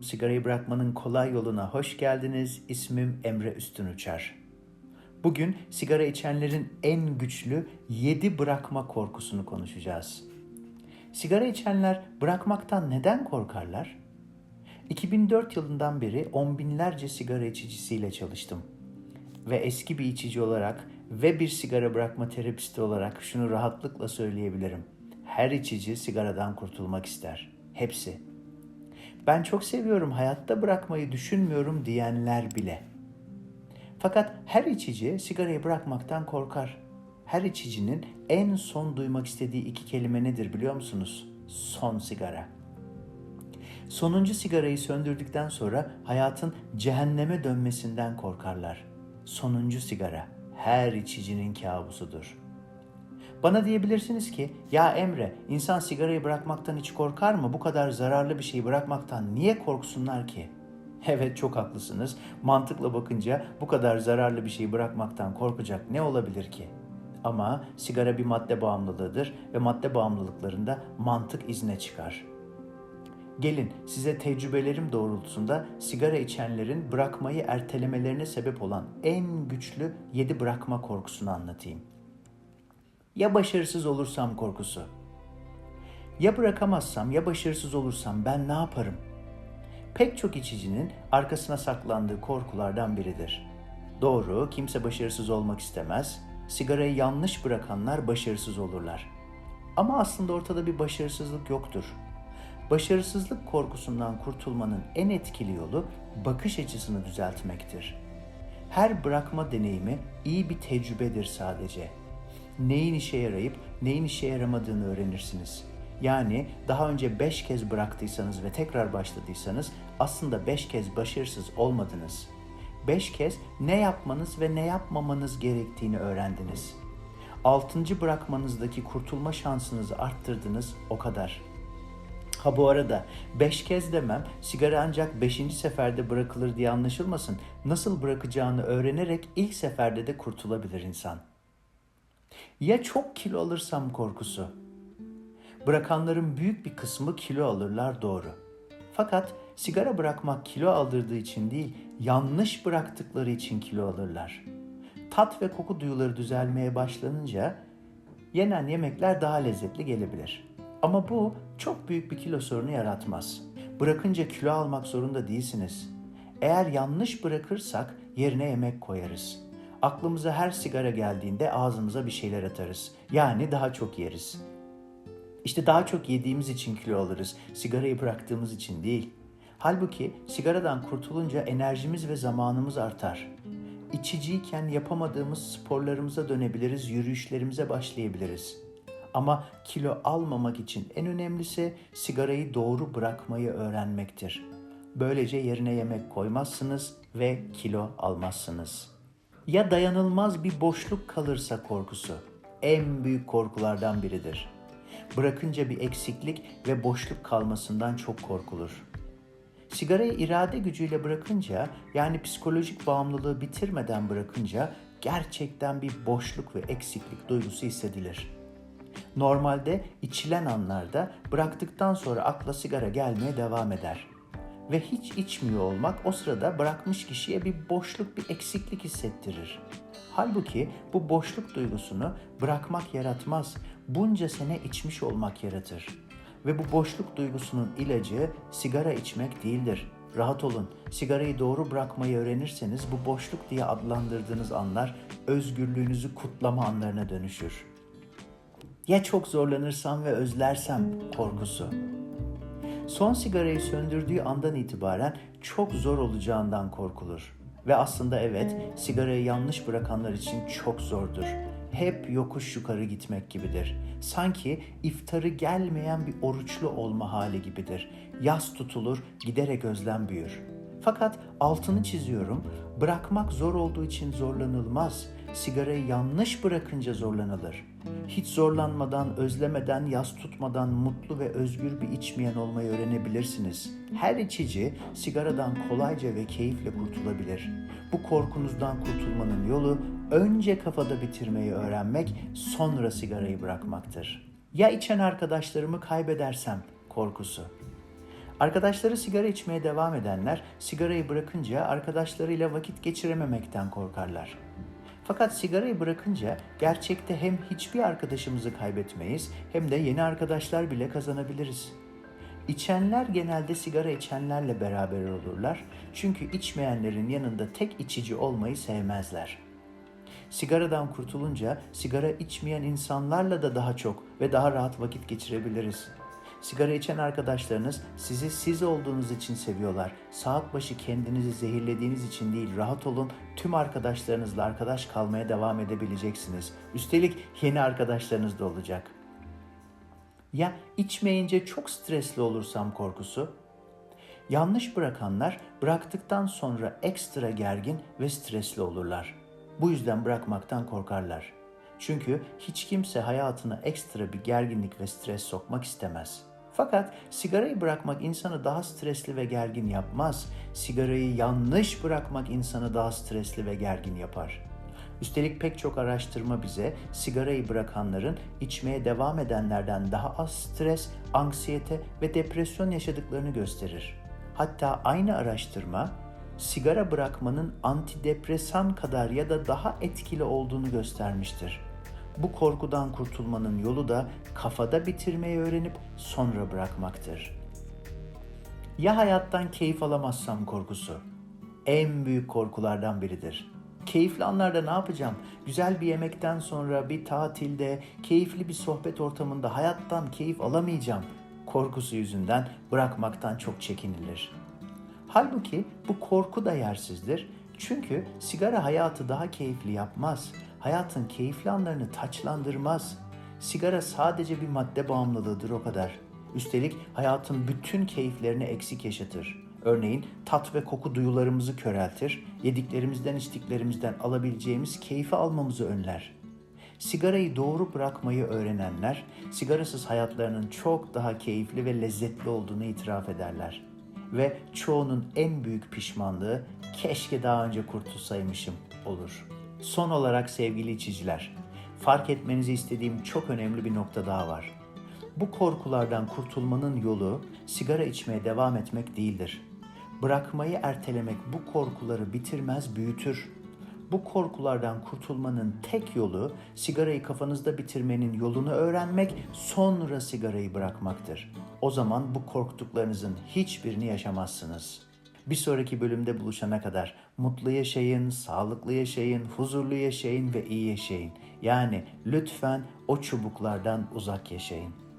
Sigarayı bırakmanın kolay yoluna hoş geldiniz. İsmim Emre Üstünuçar. Bugün sigara içenlerin en güçlü 7 bırakma korkusunu konuşacağız. Sigara içenler bırakmaktan neden korkarlar? 2004 yılından beri on binlerce sigara içicisiyle çalıştım. Ve eski bir içici olarak ve bir sigara bırakma terapisti olarak şunu rahatlıkla söyleyebilirim. Her içici sigaradan kurtulmak ister. Hepsi ben çok seviyorum hayatta bırakmayı düşünmüyorum diyenler bile. Fakat her içici sigarayı bırakmaktan korkar. Her içicinin en son duymak istediği iki kelime nedir biliyor musunuz? Son sigara. Sonuncu sigarayı söndürdükten sonra hayatın cehenneme dönmesinden korkarlar. Sonuncu sigara her içicinin kabusudur. Bana diyebilirsiniz ki ya Emre insan sigarayı bırakmaktan hiç korkar mı? Bu kadar zararlı bir şeyi bırakmaktan niye korksunlar ki? Evet çok haklısınız. Mantıkla bakınca bu kadar zararlı bir şeyi bırakmaktan korkacak ne olabilir ki? Ama sigara bir madde bağımlılığıdır ve madde bağımlılıklarında mantık izne çıkar. Gelin size tecrübelerim doğrultusunda sigara içenlerin bırakmayı ertelemelerine sebep olan en güçlü 7 bırakma korkusunu anlatayım. Ya başarısız olursam korkusu. Ya bırakamazsam ya başarısız olursam ben ne yaparım? Pek çok içicinin arkasına saklandığı korkulardan biridir. Doğru, kimse başarısız olmak istemez. Sigarayı yanlış bırakanlar başarısız olurlar. Ama aslında ortada bir başarısızlık yoktur. Başarısızlık korkusundan kurtulmanın en etkili yolu bakış açısını düzeltmektir. Her bırakma deneyimi iyi bir tecrübedir sadece neyin işe yarayıp neyin işe yaramadığını öğrenirsiniz. Yani daha önce 5 kez bıraktıysanız ve tekrar başladıysanız aslında 5 kez başarısız olmadınız. 5 kez ne yapmanız ve ne yapmamanız gerektiğini öğrendiniz. 6. bırakmanızdaki kurtulma şansınızı arttırdınız o kadar. Ha bu arada 5 kez demem sigara ancak 5. seferde bırakılır diye anlaşılmasın. Nasıl bırakacağını öğrenerek ilk seferde de kurtulabilir insan. Ya çok kilo alırsam korkusu. Bırakanların büyük bir kısmı kilo alırlar doğru. Fakat sigara bırakmak kilo aldırdığı için değil, yanlış bıraktıkları için kilo alırlar. Tat ve koku duyuları düzelmeye başlanınca yenen yemekler daha lezzetli gelebilir. Ama bu çok büyük bir kilo sorunu yaratmaz. Bırakınca kilo almak zorunda değilsiniz. Eğer yanlış bırakırsak yerine yemek koyarız.'' Aklımıza her sigara geldiğinde ağzımıza bir şeyler atarız. Yani daha çok yeriz. İşte daha çok yediğimiz için kilo alırız. Sigarayı bıraktığımız için değil. Halbuki sigaradan kurtulunca enerjimiz ve zamanımız artar. İçiciyken yapamadığımız sporlarımıza dönebiliriz, yürüyüşlerimize başlayabiliriz. Ama kilo almamak için en önemlisi sigarayı doğru bırakmayı öğrenmektir. Böylece yerine yemek koymazsınız ve kilo almazsınız.'' Ya dayanılmaz bir boşluk kalırsa korkusu en büyük korkulardan biridir. Bırakınca bir eksiklik ve boşluk kalmasından çok korkulur. Sigarayı irade gücüyle bırakınca yani psikolojik bağımlılığı bitirmeden bırakınca gerçekten bir boşluk ve eksiklik duygusu hissedilir. Normalde içilen anlarda bıraktıktan sonra akla sigara gelmeye devam eder ve hiç içmiyor olmak o sırada bırakmış kişiye bir boşluk, bir eksiklik hissettirir. Halbuki bu boşluk duygusunu bırakmak yaratmaz, bunca sene içmiş olmak yaratır. Ve bu boşluk duygusunun ilacı sigara içmek değildir. Rahat olun. Sigarayı doğru bırakmayı öğrenirseniz bu boşluk diye adlandırdığınız anlar özgürlüğünüzü kutlama anlarına dönüşür. Ya çok zorlanırsam ve özlersem korkusu. Son sigarayı söndürdüğü andan itibaren çok zor olacağından korkulur. Ve aslında evet, sigarayı yanlış bırakanlar için çok zordur. Hep yokuş yukarı gitmek gibidir. Sanki iftarı gelmeyen bir oruçlu olma hali gibidir. Yas tutulur, giderek özlem büyür. Fakat altını çiziyorum, bırakmak zor olduğu için zorlanılmaz. Sigarayı yanlış bırakınca zorlanılır. Hiç zorlanmadan, özlemeden, yas tutmadan mutlu ve özgür bir içmeyen olmayı öğrenebilirsiniz. Her içici sigaradan kolayca ve keyifle kurtulabilir. Bu korkunuzdan kurtulmanın yolu önce kafada bitirmeyi öğrenmek, sonra sigarayı bırakmaktır. Ya içen arkadaşlarımı kaybedersem korkusu. Arkadaşları sigara içmeye devam edenler sigarayı bırakınca arkadaşlarıyla vakit geçirememekten korkarlar. Fakat sigarayı bırakınca gerçekte hem hiçbir arkadaşımızı kaybetmeyiz hem de yeni arkadaşlar bile kazanabiliriz. İçenler genelde sigara içenlerle beraber olurlar. Çünkü içmeyenlerin yanında tek içici olmayı sevmezler. Sigaradan kurtulunca sigara içmeyen insanlarla da daha çok ve daha rahat vakit geçirebiliriz. Sigara içen arkadaşlarınız sizi siz olduğunuz için seviyorlar. Saat başı kendinizi zehirlediğiniz için değil, rahat olun. Tüm arkadaşlarınızla arkadaş kalmaya devam edebileceksiniz. Üstelik yeni arkadaşlarınız da olacak. Ya içmeyince çok stresli olursam korkusu? Yanlış bırakanlar bıraktıktan sonra ekstra gergin ve stresli olurlar. Bu yüzden bırakmaktan korkarlar. Çünkü hiç kimse hayatına ekstra bir gerginlik ve stres sokmak istemez. Fakat sigarayı bırakmak insanı daha stresli ve gergin yapmaz. Sigarayı yanlış bırakmak insanı daha stresli ve gergin yapar. Üstelik pek çok araştırma bize sigarayı bırakanların içmeye devam edenlerden daha az stres, anksiyete ve depresyon yaşadıklarını gösterir. Hatta aynı araştırma sigara bırakmanın antidepresan kadar ya da daha etkili olduğunu göstermiştir. Bu korkudan kurtulmanın yolu da kafada bitirmeyi öğrenip sonra bırakmaktır. Ya hayattan keyif alamazsam korkusu? En büyük korkulardan biridir. Keyifli anlarda ne yapacağım? Güzel bir yemekten sonra bir tatilde, keyifli bir sohbet ortamında hayattan keyif alamayacağım korkusu yüzünden bırakmaktan çok çekinilir. Halbuki bu korku da yersizdir. Çünkü sigara hayatı daha keyifli yapmaz. Hayatın keyifli anlarını taçlandırmaz. Sigara sadece bir madde bağımlılığıdır o kadar. Üstelik hayatın bütün keyiflerini eksik yaşatır. Örneğin tat ve koku duyularımızı köreltir, yediklerimizden içtiklerimizden alabileceğimiz keyfi almamızı önler. Sigarayı doğru bırakmayı öğrenenler, sigarasız hayatlarının çok daha keyifli ve lezzetli olduğunu itiraf ederler. Ve çoğunun en büyük pişmanlığı keşke daha önce kurtulsaymışım olur. Son olarak sevgili içiciler, fark etmenizi istediğim çok önemli bir nokta daha var. Bu korkulardan kurtulmanın yolu sigara içmeye devam etmek değildir. Bırakmayı ertelemek bu korkuları bitirmez, büyütür. Bu korkulardan kurtulmanın tek yolu sigarayı kafanızda bitirmenin yolunu öğrenmek, sonra sigarayı bırakmaktır. O zaman bu korktuklarınızın hiçbirini yaşamazsınız. Bir sonraki bölümde buluşana kadar mutlu yaşayın, sağlıklı yaşayın, huzurlu yaşayın ve iyi yaşayın. Yani lütfen o çubuklardan uzak yaşayın.